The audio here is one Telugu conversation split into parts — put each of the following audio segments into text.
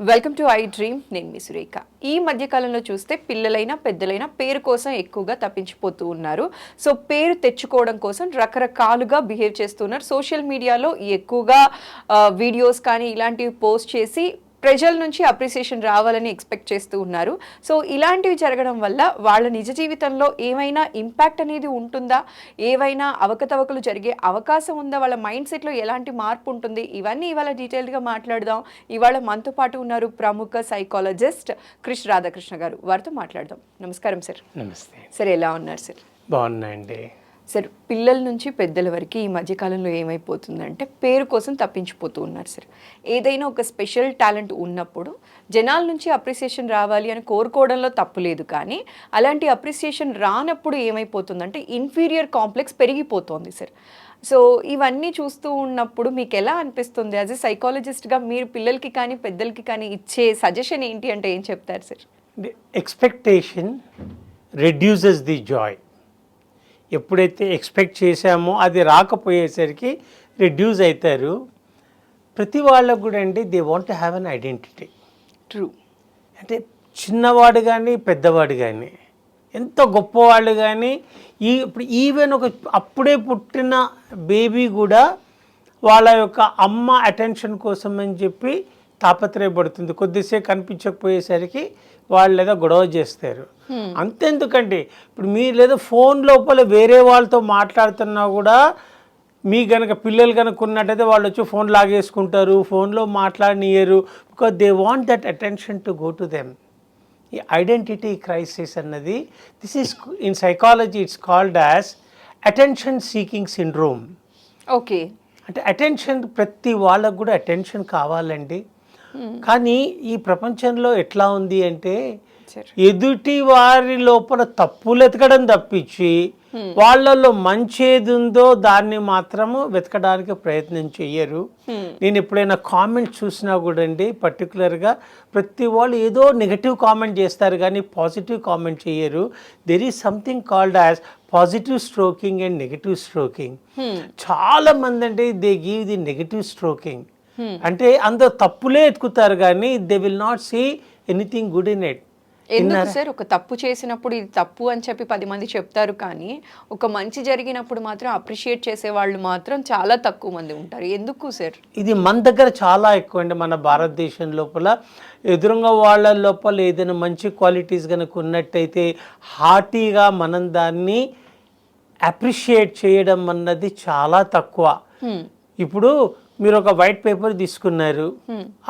వెల్కమ్ టు ఐ డ్రీమ్ నేను మీ సురేఖ. ఈ మధ్యకాలంలో చూస్తే పిల్లలైనా పెద్దలైనా పేరు కోసం ఎక్కువగా తప్పించిపోతూ ఉన్నారు. సో పేరు తెచ్చుకోవడం కోసం రకరకాలుగా బిహేవ్ చేస్తున్నారు. సోషల్ మీడియాలో ఎక్కువగా వీడియోస్ కానీ ఇలాంటివి పోస్ట్ చేసి ప్రజల నుంచి అప్రిసియేషన్ రావాలని ఎక్స్పెక్ట్ చేస్తూ ఉన్నారు. సో ఇలాంటివి జరగడం వల్ల వాళ్ళ నిజ జీవితంలో ఏమైనా ఇంపాక్ట్ అనేది ఉంటుందా? ఏవైనా అవకతవకలు జరిగే అవకాశం ఉందా? వాళ్ళ మైండ్ సెట్లో ఎలాంటి మార్పు ఉంటుంది? ఇవన్నీ ఇవాళ డీటెయిల్గా మాట్లాడదాం. ఇవాళ మనతో పాటు ఉన్నారు ప్రముఖ సైకాలజిస్ట్ క్రిష్ రాధాకృష్ణ గారు. వారితో మాట్లాడదాం. నమస్కారం సార్. నమస్తే. సార్ ఎలా ఉన్నారు సార్? బాగున్నాయండి సార్ పిల్లల నుంచి పెద్దల వరకు ఈ మధ్యకాలంలో ఏమైపోతుందంటే పేరు కోసం తప్పించిపోతూ ఉన్నారు సార్. ఏదైనా ఒక స్పెషల్ టాలెంట్ ఉన్నప్పుడు జనాల నుంచి అప్రిసియేషన్ రావాలి అని కోరుకోవడంలో తప్పు లేదు కానీ అలాంటి అప్రిసియేషన్ రానప్పుడు ఏమైపోతుందంటే ఇన్ఫీరియర్ కాంప్లెక్స్ పెరిగిపోతుంది సార్. సో ఇవన్నీ చూస్తూ ఉన్నప్పుడు మీకు ఎలా అనిపిస్తుంది? యాజ్ ఎ సైకాలజిస్ట్గా మీరు పిల్లలకి కానీ పెద్దలకి కానీ ఇచ్చే సజెషన్ ఏంటి అంటే ఏం చెప్తారు sir? Expectation reduces the joy. ఎప్పుడైతే ఎక్స్పెక్ట్ చేశామో అది రాకపోయేసరికి రెడ్యూస్ అవుతారు ప్రతి వాళ్ళకు కూడా అండి they want have an identity. True అంటే చిన్నవాడు కానీ పెద్దవాడు కానీ ఎంత గొప్పవాళ్ళు కానీ ఈ ఇప్పుడు ఈవెన్ ఒక అప్పుడే పుట్టిన బేబీ కూడా వాళ్ళ యొక్క అమ్మ అటెన్షన్ కోసం అని చెప్పి తాపత్రయపడుతుంది. కొద్దిసేపు కనిపించకపోయేసరికి వాళ్ళు ఏదో గొడవ చేస్తారు. అంతెందుకండి ఇప్పుడు మీరు లేదా ఫోన్ లోపల వేరే వాళ్ళతో మాట్లాడుతున్నా కూడా మీ కనుక పిల్లలు కనుక ఉన్నట్టయితే వాళ్ళు వచ్చి ఫోన్ లాగేసుకుంటారు ఫోన్లో మాట్లాడనియరు because they want that attention to go to them ఈ ఐడెంటిటీ క్రైసిస్ అన్నది this is in psychology it's called as attention seeking syndrome okay. అంటే అటెన్షన్ ప్రతి వాళ్ళకు కూడా అటెన్షన్ కావాలండి. కానీ ఈ ప్రపంచంలో ఎట్లా ఉంది అంటే ఎదుటి వారి లోపల తప్పులు ఎతకడం తప్పించి వాళ్ళల్లో మంచి ఏది ఉందో దాన్ని మాత్రము వెతకడానికి ప్రయత్నం చెయ్యరు. నేను ఎప్పుడైనా కామెంట్ చూసినా కూడా అండి పర్టికులర్గా ప్రతి వాళ్ళు ఏదో నెగటివ్ కామెంట్ చేస్తారు కానీ పాజిటివ్ కామెంట్ చేయరు there is something called as positive stroking and negative stroking చాలా మంది అంటే they give the negative stroking అంటే అందరూ తప్పులే ఎత్తుకుతారు కానీ they will not see anything good in it ఎందుకు సార్? ఒక తప్పు చేసినప్పుడు ఇది తప్పు అని చెప్పి పది మంది చెప్తారు కానీ ఒక మంచి జరిగినప్పుడు మాత్రం అప్రిషియేట్ చేసే వాళ్ళు మాత్రం చాలా తక్కువ మంది ఉంటారు. ఎందుకు సార్? ఇది మన దగ్గర చాలా ఎక్కువ అండి మన భారతదేశం లోపల. ఎదురుగా వాళ్ళ లోపల ఏదైనా మంచి క్వాలిటీస్ కనుక ఉన్నట్టయితే హార్టీగా మనం దాన్ని అప్రిషియేట్ చేయడం అన్నది చాలా తక్కువ. ఇప్పుడు మీరు ఒక వైట్ పేపర్ తీసుకున్నారు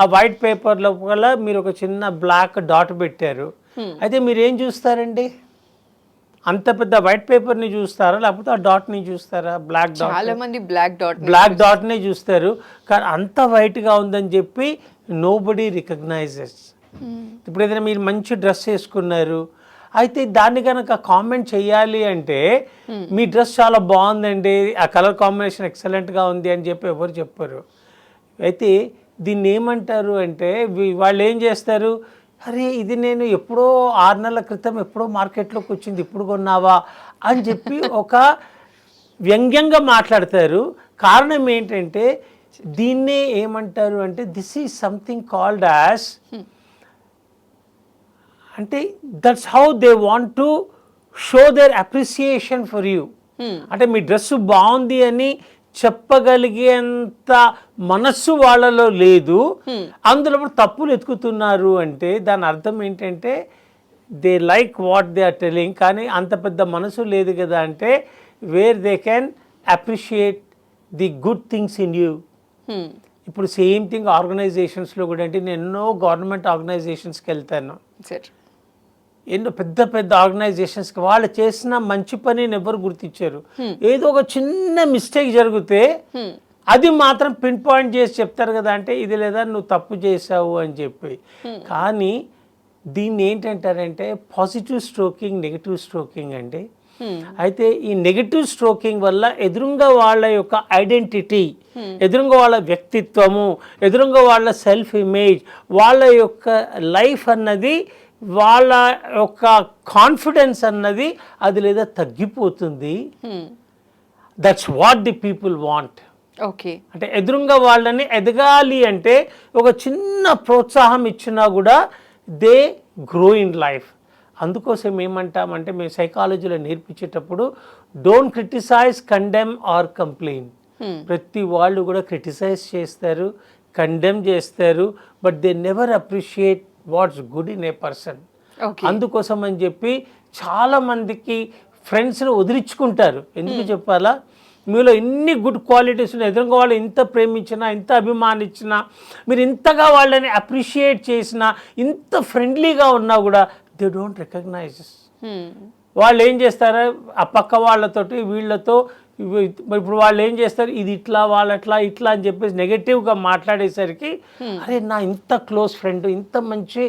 ఆ వైట్ పేపర్ లోపల మీరు ఒక చిన్న బ్లాక్ డాట్ పెట్టారు. అయితే మీరు ఏం చూస్తారండి? అంత పెద్ద వైట్ పేపర్ని చూస్తారా? లేకపోతే ఆ డాట్ని చూస్తారా? బ్లాక్ డాట్ చాలా మంది బ్లాక్ డాట్ బ్లాక్ డాట్నే చూస్తారు. కానీ అంత వైట్గా ఉందని చెప్పి నో బడీ రికగ్నైజెస్ ఇప్పుడు ఏదైనా మీరు మంచి డ్రెస్ వేసుకున్నారు. అయితే దాన్ని కనుక కామెంట్ చేయాలి అంటే మీ డ్రెస్ చాలా బాగుందండి ఆ కలర్ కాంబినేషన్ ఎక్సలెంట్గా ఉంది అని చెప్పి ఎవరు చెప్పారు. అయితే దీన్ని ఏమంటారు అంటే వాళ్ళు ఏం చేస్తారు? అరే ఇది నేను ఎప్పుడో ఆరు నెలల క్రితం ఎప్పుడో మార్కెట్లోకి వచ్చింది ఇప్పుడు కొన్నావా? అని చెప్పి ఒక వ్యంగ్యంగా మాట్లాడతారు. కారణం ఏంటంటే దీన్నే ఏమంటారు అంటే this is something called as అంటే that's how they want to show their appreciation for you అంటే మీ డ్రెస్ బాగుంది అని చెప్పగలిగేంత మనస్సు వాళ్ళలో లేదు. అందులో కూడా తప్పులు ఎతుకుతున్నారు అంటే దాని అర్థం ఏంటంటే they like what they are telling కానీ అంత పెద్ద మనసు లేదు కదా అంటే where they can appreciate the good things in you ఇప్పుడు సేమ్ థింగ్ ఆర్గనైజేషన్స్లో కూడా అంటే నేను ఎన్నో గవర్నమెంట్ ఆర్గనైజేషన్స్కి వెళ్తాను. సార్ ఎన్నో పెద్ద పెద్ద ఆర్గనైజేషన్స్కి వాళ్ళు చేసిన మంచి పనిని ఎవరు గుర్తించారు. ఏదో ఒక చిన్న మిస్టేక్ జరిగితే అది మాత్రం పిన్ పాయింట్ చేసి చెప్తారు కదా అంటే ఇది లేదా నువ్వు తప్పు చేసావు అని చెప్పి. కానీ దీన్ని ఏంటంటారంటే పాజిటివ్ స్ట్రోకింగ్ నెగిటివ్ స్ట్రోకింగ్ అండి. అయితే ఈ నెగిటివ్ స్ట్రోకింగ్ వల్ల ఎదురుంగా వాళ్ళ యొక్క ఐడెంటిటీ ఎదురుంగా వాళ్ళ వ్యక్తిత్వము ఎదురుంగా వాళ్ళ సెల్ఫ్ ఇమేజ్ వాళ్ళ యొక్క లైఫ్ అన్నది వాళ్ళ యొక్క కాన్ఫిడెన్స్ అన్నది అది లేదా తగ్గిపోతుంది. That's what the people want okay అంటే ఎదురుగా వాళ్ళని ఎదగాలి అంటే ఒక చిన్న ప్రోత్సాహం ఇచ్చినా కూడా దే గ్రో ఇన్ లైఫ్ అందుకోసం ఏమంటామంటే మేము సైకాలజీలో నేర్పించేటప్పుడు don't criticise condemn or complaint ప్రతి వాళ్ళు కూడా క్రిటిసైజ్ చేస్తారు కండెమ్ చేస్తారు but they never appreciate what's good in a person. అందుకోసం అని చెప్పి చాలా మందికి ఫ్రెండ్స్ని వదిలించుకుంటారు. ఎందుకు చెప్పాలా? మీలో ఎన్ని గుడ్ క్వాలిటీస్ ఉన్నాయి ఎదురుగా వాళ్ళు ఇంత ప్రేమించినా ఇంత అభిమానించినా మీరు ఇంతగా వాళ్ళని అప్రిషియేట్ చేసినా ఇంత ఫ్రెండ్లీగా ఉన్నా కూడా దే డోంట్ రికగ్నైజ్ వాళ్ళు ఏం చేస్తారు? ఆ పక్క వాళ్ళతోటి వీళ్ళతో మరి ఇప్పుడు వాళ్ళు ఏం చేస్తారు? ఇది ఇట్లా వాళ్ళ అట్లా ఇట్లా అని చెప్పేసి నెగటివ్గా మాట్లాడేసరికి అరే నా ఇంత క్లోజ్ ఫ్రెండ్ ఇంత మంచి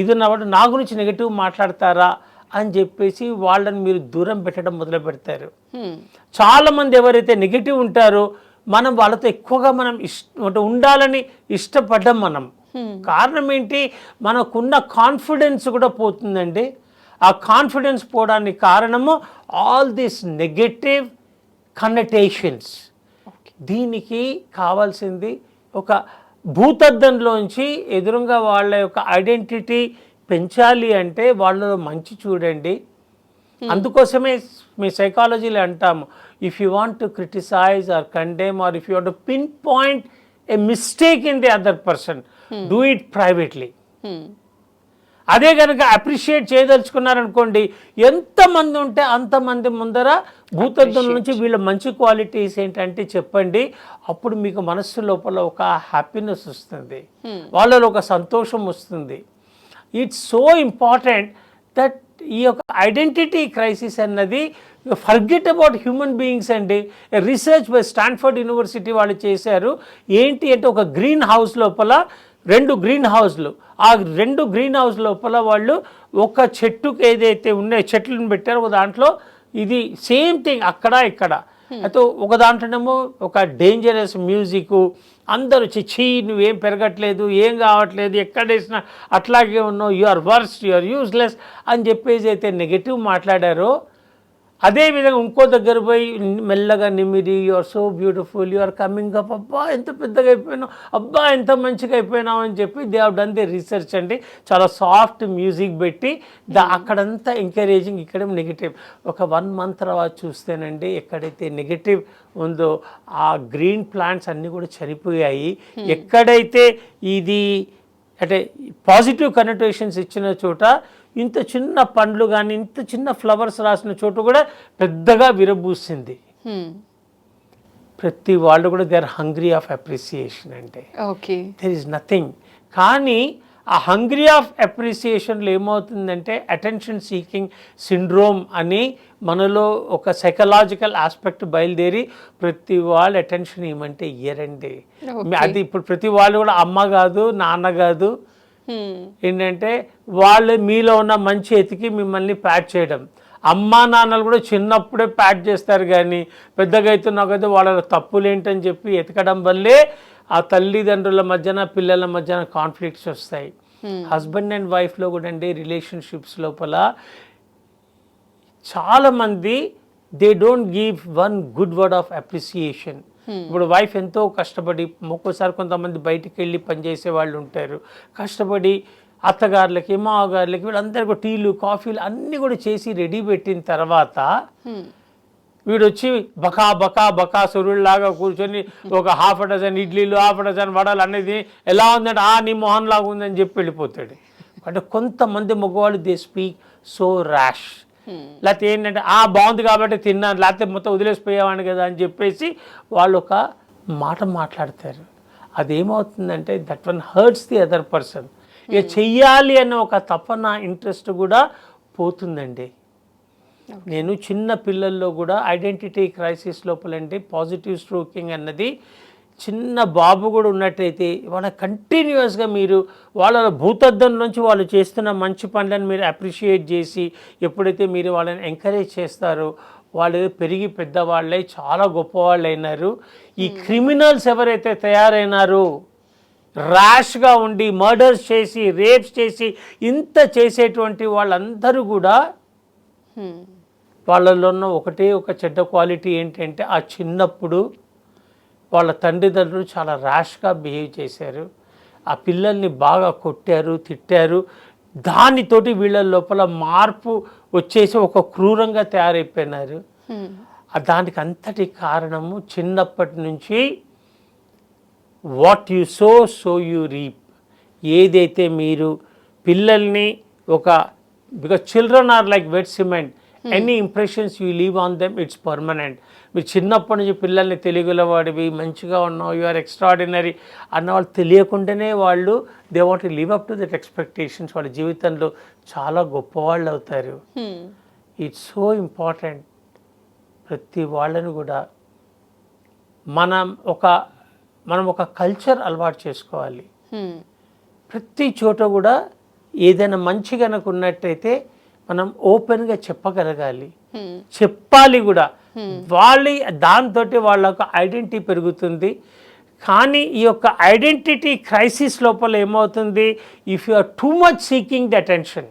ఇది ఉన్నవాడు నా గురించి నెగటివ్ మాట్లాడతారా అని చెప్పేసి వాళ్ళని మీరు దూరం పెట్టడం మొదలు పెడతారు. చాలా మంది ఎవరైతే నెగిటివ్ ఉంటారో మనం వాళ్ళతో ఎక్కువగా మనం ఇష్ట ఉండాలని ఇష్టపడ్డం మనం. కారణం ఏంటి? మనకున్న కాన్ఫిడెన్స్ కూడా పోతుందండి. ఆ కాన్ఫిడెన్స్ పోవడానికి కారణము ఆల్ దిస్ నెగటివ్ కన్నటేషన్స్ దీనికి కావాల్సింది ఒక భూతద్దంలోంచి ఎదురుగా వాళ్ళ యొక్క ఐడెంటిటీ పెంచాలి అంటే వాళ్ళలో మంచి చూడండి. అందుకోసమే మీ సైకాలజీలో అంటాము if you want to criticise or condemn or if you want pinpoint a mistake in the other person do it privately అదే కనుక అప్రిషియేట్ చేయదలుచుకున్నారనుకోండి ఎంతమంది ఉంటే అంతమంది ముందర భూతద్దం నుంచి వీళ్ళ మంచి క్వాలిటీస్ ఏంటంటే చెప్పండి అప్పుడు మీకు మనస్సు లోపల ఒక హ్యాపీనెస్ వస్తుంది. వాళ్ళలో ఒక సంతోషం వస్తుంది. ఇట్స్ సో ఇంపార్టెంట్ దట్ ఈ యొక్క ఐడెంటిటీ క్రైసిస్ అన్నది ఫర్గెట్ అబౌట్ హ్యూమన్ బీయింగ్స్ అండి. రీసెర్చ్ బై స్టాన్ఫర్డ్ యూనివర్సిటీ వాళ్ళు చేశారు. ఏంటి అంటే ఒక గ్రీన్ హౌస్ లోపల రెండు గ్రీన్ హౌస్లు. ఆ రెండు గ్రీన్ హౌస్ లోపల వాళ్ళు ఒక చెట్టుకు ఏదైతే ఉన్నాయో చెట్లను పెట్టారో ఒక దాంట్లో ఇది సేమ్ థింగ్ అక్కడ ఇక్కడ. అయితే ఒక దాంట్లోనేమో ఒక డేంజరస్ మ్యూజిక్ అందరూ చిచ్చి నువ్వేం పెరగట్లేదు ఏం కావట్లేదు ఎక్కడ వేసినా అట్లాగే ఉన్నావు you are worst you are useless అని చెప్పేసి అయితే నెగటివ్ మాట్లాడారో అదేవిధంగా ఇంకో దగ్గర పోయి మెల్లగా నిమిరి you are so beautiful you are coming up అబ్బా ఎంత పెద్దగా అయిపోయినావు. అబ్బా ఎంత మంచిగా అయిపోయినావు అని చెప్పి they have done the research అండి. చాలా సాఫ్ట్ మ్యూజిక్ పెట్టి దా అక్కడంతా ఎంకరేజింగ్ ఇక్కడ నెగిటివ్ ఒక వన్ మంత్ తర్వాత చూస్తేనండి ఎక్కడైతే నెగిటివ్ ఉందో ఆ గ్రీన్ ప్లాంట్స్ అన్నీ కూడా చనిపోయాయి. ఎక్కడైతే ఇది అంటే పాజిటివ్ కనెక్టేషన్స్ ఇచ్చిన చోట ఇంత చిన్న పండ్లు కానీ ఇంత చిన్న ఫ్లవర్స్ రాసిన చోట కూడా పెద్దగా విరబూసింది. ప్రతి వాళ్ళు కూడా they are hungry of appreciation అంటే. ఓకే. దెర్ ఇస్ నథింగ్ కానీ ఆ హంగ్రీ ఆఫ్ అప్రిసియేషన్లో ఏమవుతుందంటే అటెన్షన్ సీకింగ్ సిండ్రోమ్ అని మనలో ఒక సైకలాజికల్ ఆస్పెక్ట్ బయలుదేరి ప్రతి వాళ్ళు అటెన్షన్ ఇవ్వమంటే ఇయ్యరండి. అది ఇప్పుడు ప్రతి వాళ్ళు కూడా అమ్మ కాదు నాన్న కాదు ఏంటంటే వాళ్ళు మీలో ఉన్న మంచి ఎతికి మిమ్మల్ని ప్యాట్ చేయడం. అమ్మా నాన్నలు కూడా చిన్నప్పుడే ప్యాట్ చేస్తారు కానీ పెద్దగా అవుతున్నాకైతే వాళ్ళ తప్పులు ఏంటని చెప్పి ఎతకడం వల్లే ఆ తల్లిదండ్రుల మధ్యన పిల్లల మధ్యన కాన్ఫ్లిక్ట్స్ వస్తాయి. హస్బెండ్ అండ్ వైఫ్లో కూడా అండి రిలేషన్షిప్స్ లోపల చాలా మంది they don't give one good word of appreciation ఇప్పుడు వైఫ్ ఎంతో కష్టపడి ఒక్కోసారి కొంతమంది బయటికి వెళ్ళి పనిచేసే వాళ్ళు ఉంటారు. కష్టపడి అత్తగారులకి మామగారులకి వీళ్ళందరికీ టీలు కాఫీలు అన్నీ కూడా చేసి రెడీ పెట్టిన తర్వాత వీడు వచ్చి బకా బకా బకా సురుళ్ళలాగా కూర్చొని ఒక హాఫ్ డజన్ ఇడ్లీలు హాఫ్ డజన్ వడలు అనేది ఎలా ఉందంటే ఆ నీ మొహన్ లాగా ఉందని చెప్పి వెళ్ళిపోతాడు. అంటే కొంతమంది మగవాళ్ళు దే స్పీక్ సో ర్యాష్ లేకపోతే ఏంటంటే ఆ బాగుంది కాబట్టి తిన్నాను లేకపోతే మొత్తం వదిలేసిపోయేవాడిని కదా అని చెప్పేసి వాళ్ళు ఒక మాట మాట్లాడతారు. అదేమవుతుందంటే that one hurts the other person. ఇక చెయ్యాలి అన్న ఒక తపన ఇంట్రెస్ట్ కూడా పోతుందండి. నేను చిన్న పిల్లల్లో కూడా ఐడెంటిటీ క్రైసిస్ లోపలంటే పాజిటివ్ స్ట్రోకింగ్ అన్నది చిన్న బాబు కూడా ఉన్నట్టయితే వాళ్ళ కంటిన్యూస్గా మీరు వాళ్ళ భూతద్దం నుంచి వాళ్ళు చేస్తున్న మంచి పనులను మీరు అప్రిషియేట్ చేసి ఎప్పుడైతే మీరు వాళ్ళని ఎంకరేజ్ చేస్తారో వాళ్ళు పెరిగి పెద్దవాళ్ళై చాలా గొప్పవాళ్ళు అయినారు ఈ క్రిమినల్స్ ఎవరైతే తయారైనారో ర్యాష్గా ఉండి మర్డర్స్ చేసి రేప్స్ చేసి ఇంత చేసేటువంటి వాళ్ళందరూ కూడా వాళ్ళలో ఉన్న ఒకటే ఒక చెడ్డ క్వాలిటీ ఏంటంటే ఆ చిన్నప్పుడు వాళ్ళ తండ్రిదండ్రులు చాలా ర్యాష్గా బిహేవ్ చేశారు. ఆ పిల్లల్ని బాగా కొట్టారు తిట్టారు. దానితోటి వీళ్ళ లోపల మార్పు వచ్చేసి ఒక క్రూరంగా తయారైపోయినారు. ఆ దానికి అంతటి కారణము చిన్నప్పటి నుంచి what you sow so you reap ఏదైతే మీరు పిల్లల్ని ఒక because children are like wet cement any impressions you leave on them it's permanent మీరు చిన్నప్పటి నుంచి పిల్లల్ని తెలుగులో వాడివి మంచిగా ఉన్నావు యు ఆర్ ఎక్స్ట్రాడినరీ అన్న వాళ్ళు తెలియకుండానే వాళ్ళు they want live up to that expectations వాళ్ళ జీవితంలో చాలా గొప్పవాళ్ళు అవుతారు. ఇట్స్ సో ఇంపార్టెంట్ ప్రతి వాళ్ళని కూడా మనం ఒక మనం ఒక కల్చర్ అలవాటు చేసుకోవాలి. ప్రతి చోట కూడా ఏదైనా మంచి కనుక ఉన్నట్టయితే మనం ఓపెన్గా చెప్పగలగాలి. చెప్పాలి కూడా. వాళ్ళ దాంతో వాళ్ళ యొక్క ఐడెంటిటీ పెరుగుతుంది. కానీ ఈ యొక్క ఐడెంటిటీ క్రైసిస్ లోపల ఏమవుతుంది? If you are too much seeking the attention.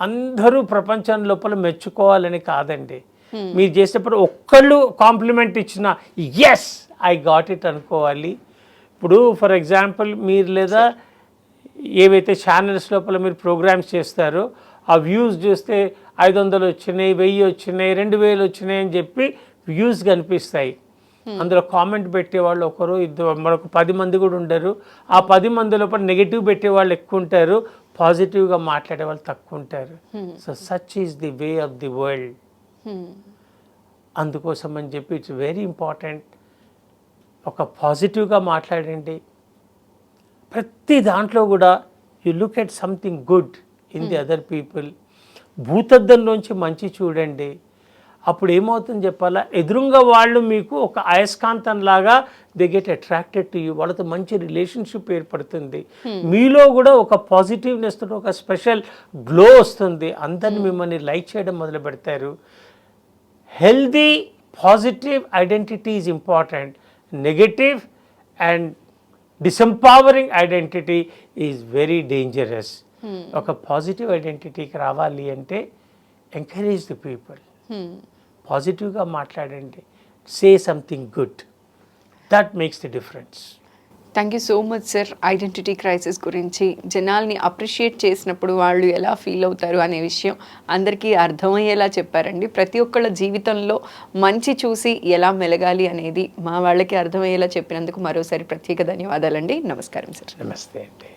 అందరూ ప్రపంచం లోపల మెచ్చుకోవాలని కాదండి. మీరు చేసేటప్పుడు ఒక్కళ్ళు కాంప్లిమెంట్ ఇచ్చిన ఎస్ ఐ గాట్ ఇట్ అనుకోవాలి. ఇప్పుడు ఫర్ ఎగ్జాంపుల్ మీరు లేదా ఏవైతే ఛానల్స్ లోపల మీరు ప్రోగ్రామ్స్ చేస్తారో ఆ వ్యూస్ చూస్తే ఐదు వందలు వచ్చినాయి వెయ్యి వచ్చినాయి రెండు వేలు వచ్చినాయి అని చెప్పి వ్యూస్ కనిపిస్తాయి. అందులో కామెంట్ పెట్టేవాళ్ళు ఒకరు ఇద్దరు మరొక పది మంది కూడా ఉండరు. ఆ పది మంది లోపల నెగిటివ్ పెట్టేవాళ్ళు ఎక్కువ ఉంటారు పాజిటివ్గా మాట్లాడే వాళ్ళు తక్కువ ఉంటారు. So such is the way of the world అందుకోసం అని చెప్పి ఇట్స్ వెరీ ఇంపార్టెంట్ ఒక పాజిటివ్గా మాట్లాడండి. ప్రతి దాంట్లో కూడా you look at something good in the other people భూతద్దంలోంచి మంచి చూడండి. అప్పుడు ఏమవుతుంది చెప్పాలా? ఎదురుగా వాళ్ళు మీకు ఒక అయస్కాంతం లాగా they get attracted to you వాళ్ళతో మంచి రిలేషన్షిప్ ఏర్పడుతుంది. మీలో కూడా ఒక పాజిటివ్నెస్ తోటి ఒక స్పెషల్ గ్లో వస్తుంది. అందరిని మిమ్మల్ని లైక్ చేయడం మొదలు పెడతారు. Healthy positive identity is important negative and disempowering identity is very dangerous ఒక పాజిటివ్ ఐడెంటిటీకి రావాలి అంటే ఎంకరేజ్ ది పీపుల్ పాజిటివ్గా మాట్లాడండి say something good that makes the difference thank you so much sir identity crisis గురించి జనాల్ని అప్రిషియేట్ చేసినప్పుడు వాళ్ళు ఎలా ఫీల్ అవుతారు అనే విషయం అందరికీ అర్థమయ్యేలా చెప్పారండి. ప్రతి ఒక్కళ్ళ జీవితంలో మంచి చూసి ఎలా మెలగాలి అనేది మా వాళ్ళకి అర్థమయ్యేలా చెప్పినందుకు మరోసారి ప్రత్యేక ధన్యవాదాలండి. నమస్కారం సార్ నమస్తే అండి.